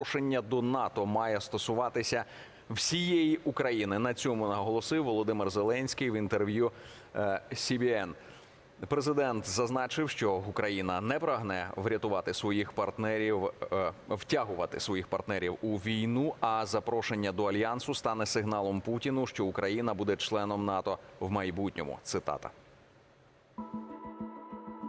Запрошення до НАТО має стосуватися всієї України. На цьому наголосив Володимир Зеленський в інтерв'ю е, CBN. Президент зазначив, що Україна не прагне врятувати своїх партнерів, е, втягувати своїх партнерів у війну. А запрошення до альянсу стане сигналом Путіну, що Україна буде членом НАТО в майбутньому. Цитата.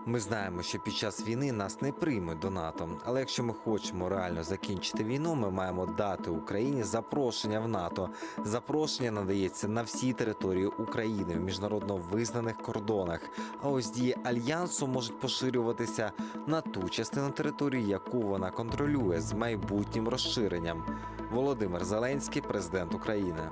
Ми знаємо, що під час війни нас не приймуть до НАТО. Але якщо ми хочемо реально закінчити війну, ми маємо дати Україні запрошення в НАТО. Запрошення надається на всі території України в міжнародно визнаних кордонах. А ось дії альянсу можуть поширюватися на ту частину території, яку вона контролює з майбутнім розширенням. Володимир Зеленський, президент України.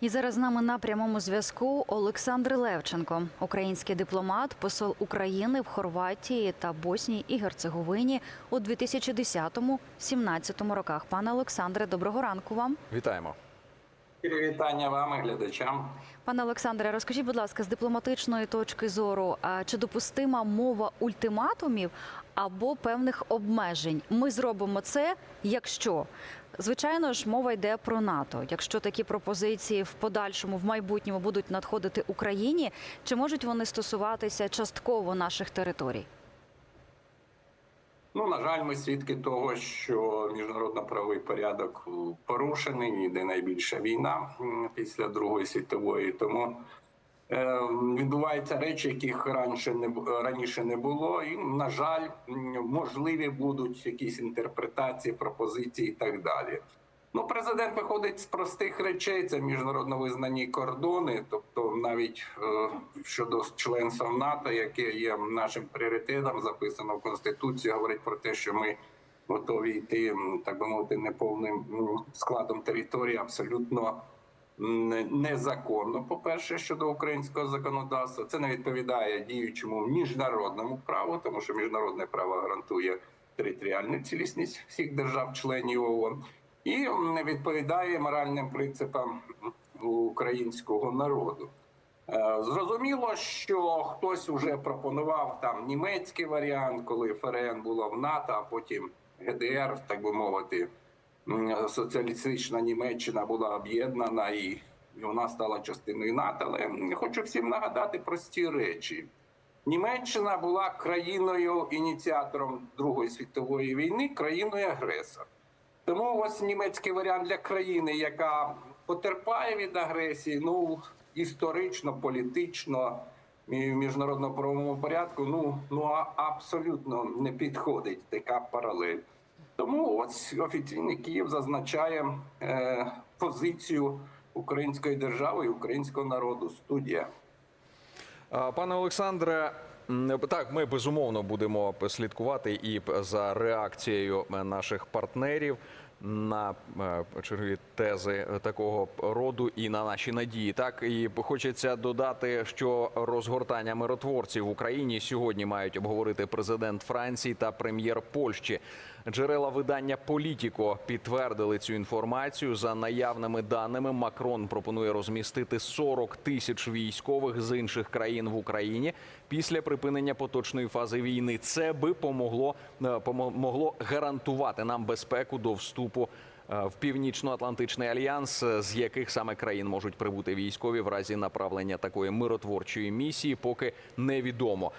І зараз з нами на прямому зв'язку Олександр Левченко, український дипломат, посол України в Хорватії та Боснії і Герцеговині у 2010-17 роках. Пане Олександре, доброго ранку вам. Вітаємо. Вітання вам і глядачам. Пане Олександре, розкажіть, будь ласка, з дипломатичної точки зору, а чи допустима мова ультиматумів або певних обмежень? Ми зробимо це, якщо звичайно ж мова йде про НАТО. Якщо такі пропозиції в подальшому в майбутньому будуть надходити Україні, чи можуть вони стосуватися частково наших територій? Ну на жаль, ми свідки того, що міжнародно-правовий порядок порушений, йде найбільша війна після Другої світової. Тому відбуваються речі, яких раніше не раніше не було. І на жаль, можливі будуть якісь інтерпретації, пропозиції і так далі. Ну, президент виходить з простих речей. Це міжнародно визнані кордони, тобто навіть е, щодо членства в НАТО, яке є нашим пріоритетом, записано в конституції, говорить про те, що ми готові йти, так би мовити, неповним складом території, абсолютно незаконно. По перше, щодо українського законодавства, це не відповідає діючому міжнародному праву, тому що міжнародне право гарантує територіальну цілісність всіх держав-членів ООН і не відповідає моральним принципам українського народу. Е, Зрозуміло, що хтось вже пропонував там німецький варіант, коли ФРН було в НАТО, а потім ГДР, так би мовити, соціалістична Німеччина була об'єднана і вона стала частиною НАТО. Але хочу всім нагадати прості речі. Німеччина була країною ініціатором Другої світової війни, країною агресор. Тому ось німецький варіант для країни, яка потерпає від агресії, ну історично, політично і в міжнародному правовому порядку, ну ну абсолютно не підходить така паралель. Тому ось офіційний Київ зазначає е, позицію української держави і українського народу. Студія. Пане Олександре, так ми безумовно будемо слідкувати і за реакцією е, наших партнерів на е, чергові тези такого роду і на наші надії. Так і хочеться додати, що розгортання миротворців в Україні сьогодні мають обговорити президент Франції та прем'єр Польщі. Джерела видання Політіко підтвердили цю інформацію. За наявними даними, Макрон пропонує розмістити 40 тисяч військових з інших країн в Україні після припинення поточної фази війни. Це би помогло помогло гарантувати нам безпеку до вступу е, в північно-атлантичний альянс, е, з яких саме країн можуть прибути військові в разі направлення такої миротворчої місії, поки невідомо.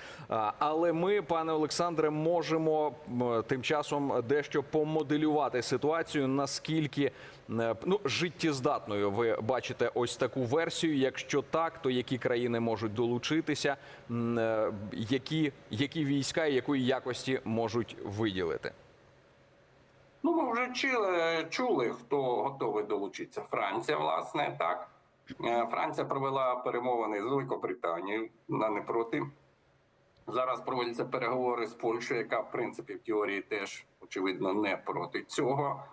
Але ми, пане Олександре, можемо тим часом дещо помоделювати ситуацію, наскільки е, ну життєздатною ви бачите ось таку версію. Якщо так, то які країни можуть долучитися, е, які, які війська і якої якості можуть виділити? Вже чули, чули, хто готовий долучитися. Франція, власне, так. Е, Франція провела перемовини з Великобританією, вона не проти. Зараз проводяться переговори з Польщею, яка, в принципі, в теорії теж, очевидно, не проти цього.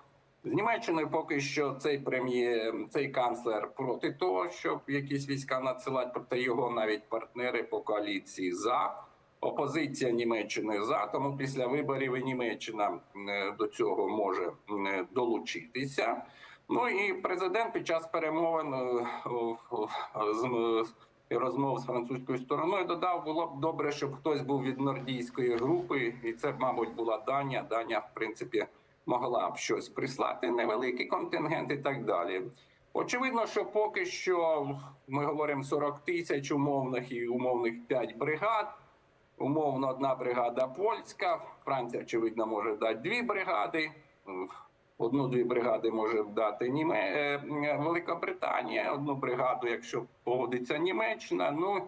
З Німеччиною поки що цей прем'єр, цей канцлер проти того, щоб якісь війська надсилати, проте його навіть партнери по коаліції за. Опозиція Німеччини за, тому після виборів Німеччина е, до цього може е, долучитися. Ну і президент під час перемовин е, з розмов з французькою стороною додав, було б добре, щоб хтось був від нордійської групи, і це, мабуть, була Данія. Данія, в принципі, могла б щось прислати, невеликий контингент і так далі. Очевидно, що поки що ми говоримо 40 тисяч умовних і умовних 5 бригад. Умовно, одна бригада польська. Франція, очевидно, може дати дві бригади. Одну-дві бригади може дати Німе... е, Великобританія, одну бригаду, якщо погодиться Німеччина. Ну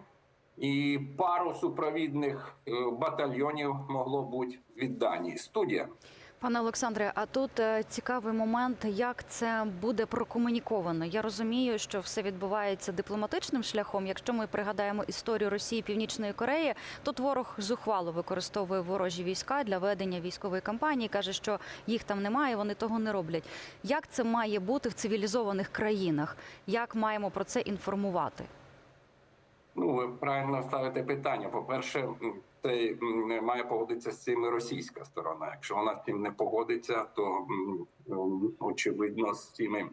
і пару супровідних е, батальйонів могло бути від Данії. Студія. Пане Олександре, а тут е, цікавий момент, як це буде прокомуніковано. Я розумію, що все відбувається дипломатичним шляхом. Якщо ми пригадаємо історію Росії Північної Кореї, тут ворог зухвало використовує ворожі війська для ведення військової кампанії. каже, що їх там немає, вони того не роблять. Як це має бути в цивілізованих країнах? Як маємо про це інформувати? Ну, ви правильно ставите питання. По-перше, м, це має погодитися з цим і російська сторона. Якщо вона з цим не погодиться, то очевидно з цими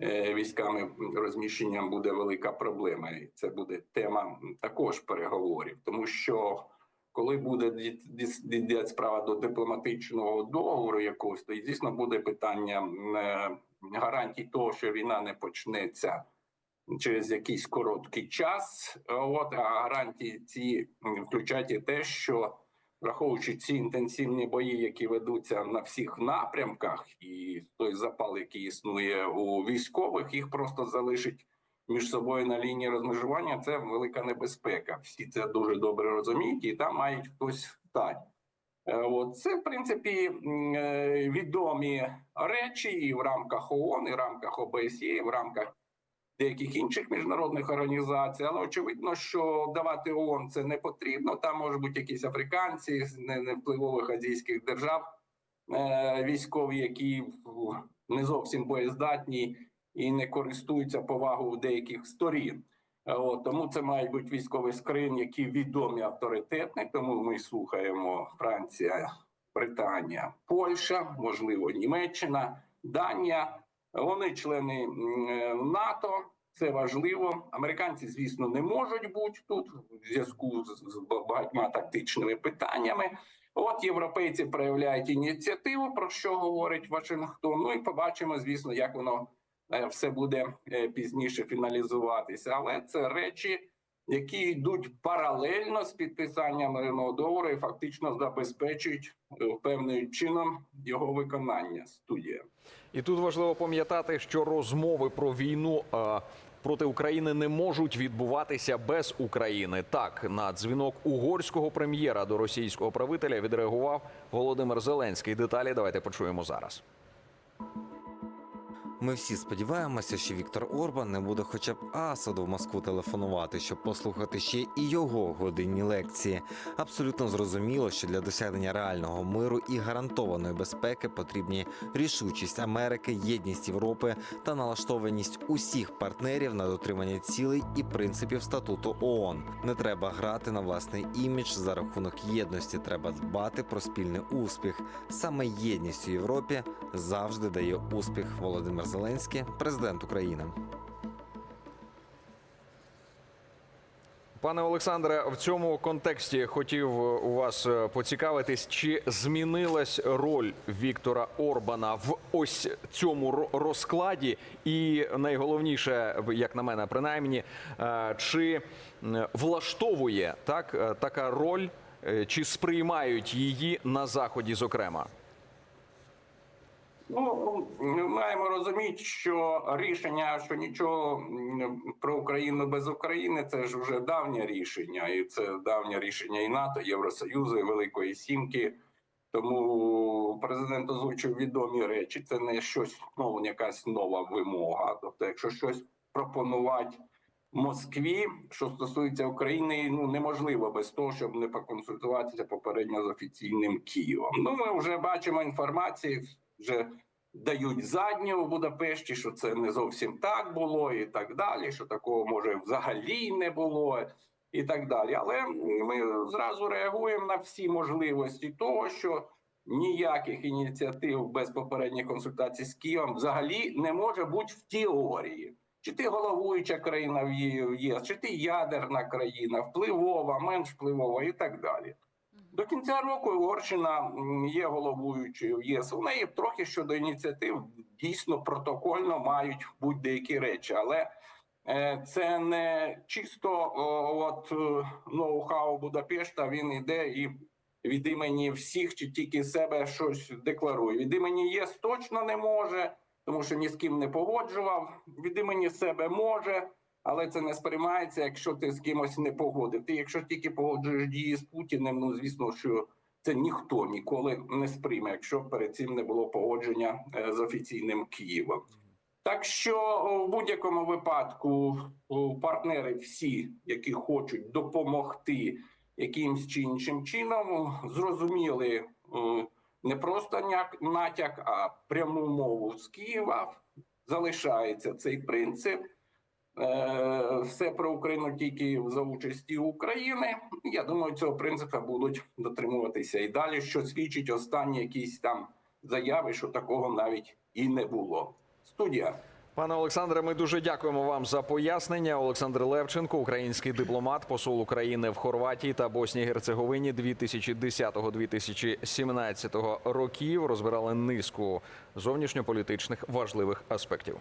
е, військами розміщенням буде велика проблема. І це буде тема також переговорів, тому що. Коли буде ді- ді- дійде справа до дипломатичного договору якогось, то звісно буде питання е, гарантій того, що війна не почнеться через якийсь короткий час. От а гарантії ці включають і те, що враховуючи ці інтенсивні бої, які ведуться на всіх напрямках, і той запал, який існує у військових, їх просто залишить між собою на лінії розмежування. Це велика небезпека. Всі це дуже добре розуміють, і там мають хтось встати. Е, От це в принципі е, відомі речі і в рамках ООН, і в рамках ОБСЄ, і в рамках деяких інших міжнародних організацій. Але очевидно, що давати ООН це не потрібно. Там можуть бути якісь африканці з невпливових азійських держав, е, військові, які не зовсім боєздатні і не користуються повагою деяких сторін. Е, От, тому це мають бути військові скрин, які відомі авторитетні. Тому ми слухаємо Франція, Британія, Польща, можливо, Німеччина, Данія. Вони члени е, НАТО. Це важливо. Американці, звісно, не можуть бути тут в зв'язку з, багатьма тактичними питаннями. От європейці проявляють ініціативу, про що говорить Вашингтон. Ну і побачимо, звісно, як воно е, все буде е, пізніше фіналізуватися. Але це речі, які йдуть паралельно з підписанням мирного договору і фактично забезпечують е, певним чином його виконання. Студія. І тут важливо пам'ятати, що розмови про війну е, проти України не можуть відбуватися без України. Так, на дзвінок угорського прем'єра до російського правителя відреагував Володимир Зеленський. Деталі давайте почуємо зараз. Ми всі сподіваємося, що Віктор Орбан не буде хоча б Асаду в Москву телефонувати, щоб послухати ще і його годинні лекції. Абсолютно зрозуміло, що для досягнення реального миру і гарантованої безпеки потрібні рішучість Америки, єдність Європи та налаштованість усіх партнерів на дотримання цілей і принципів статуту ООН. Не треба грати на власний імідж за рахунок єдності. Треба дбати про спільний успіх. Саме єдність у Європі завжди дає успіх. Володимир Зеленський, президент України. Пане Олександре, в цьому контексті хотів у вас е, поцікавитись, чи змінилась роль Віктора Орбана в ось цьому розкладі, і найголовніше, як на мене, принаймні, е, чи влаштовує так е, така роль, чи сприймають її на заході, зокрема. Ну, ми маємо розуміти, що рішення, що нічого про Україну без України, це ж вже давнє рішення, і це давнє рішення і НАТО, Євросоюзу, і Великої Сімки. Тому президент озвучив відомі речі. Це не щось ну, якась нова вимога. Тобто, якщо щось пропонувати Москві, що стосується України, ну неможливо без того, щоб не поконсультуватися попередньо з офіційним Києвом. Ну, ми вже бачимо інформацію, вже дають задню в Будапешті, що це не зовсім так було, і так далі. Що такого може взагалі не було, і так далі. Але ми зразу реагуємо на всі можливості того, що ніяких ініціатив без попередніх консультацій з Києвом взагалі не може бути в теорії. Чи ти головуюча країна в ЄС, чи ти ядерна країна, впливова, менш впливова і так далі. До кінця року Угорщина є головуючою в ЄС. У неї трохи щодо ініціатив дійсно протокольно мають бути деякі речі, але е, це не чисто от е, ноу-хау Будапешта. Він іде і від імені всіх чи тільки себе щось декларує. Від імені ЄС точно не може, тому що ні з ким не погоджував. Від імені себе може. Але це не сприймається, якщо ти з кимось не погодив. Ти, якщо тільки погоджуєш дії з Путіним, ну звісно, що це ніхто ніколи не сприйме, якщо перед цим не було погодження е, з офіційним Києвом. Так що в будь-якому випадку партнери всі, які хочуть допомогти якимсь чи іншим чином, зрозуміли не просто натяк, а пряму мову з Києва. Залишається цей принцип. Е, Все про Україну тільки за участі України. Я думаю, цього принципу будуть дотримуватися і далі, що свідчить останні якісь там заяви, що такого навіть і не було. Студія. Пане Олександре, ми дуже дякуємо вам за пояснення. Олександр Левченко, український дипломат, посол України в Хорватії та Боснії Герцеговині 2010-2017 років, розбирали низку зовнішньополітичних важливих аспектів.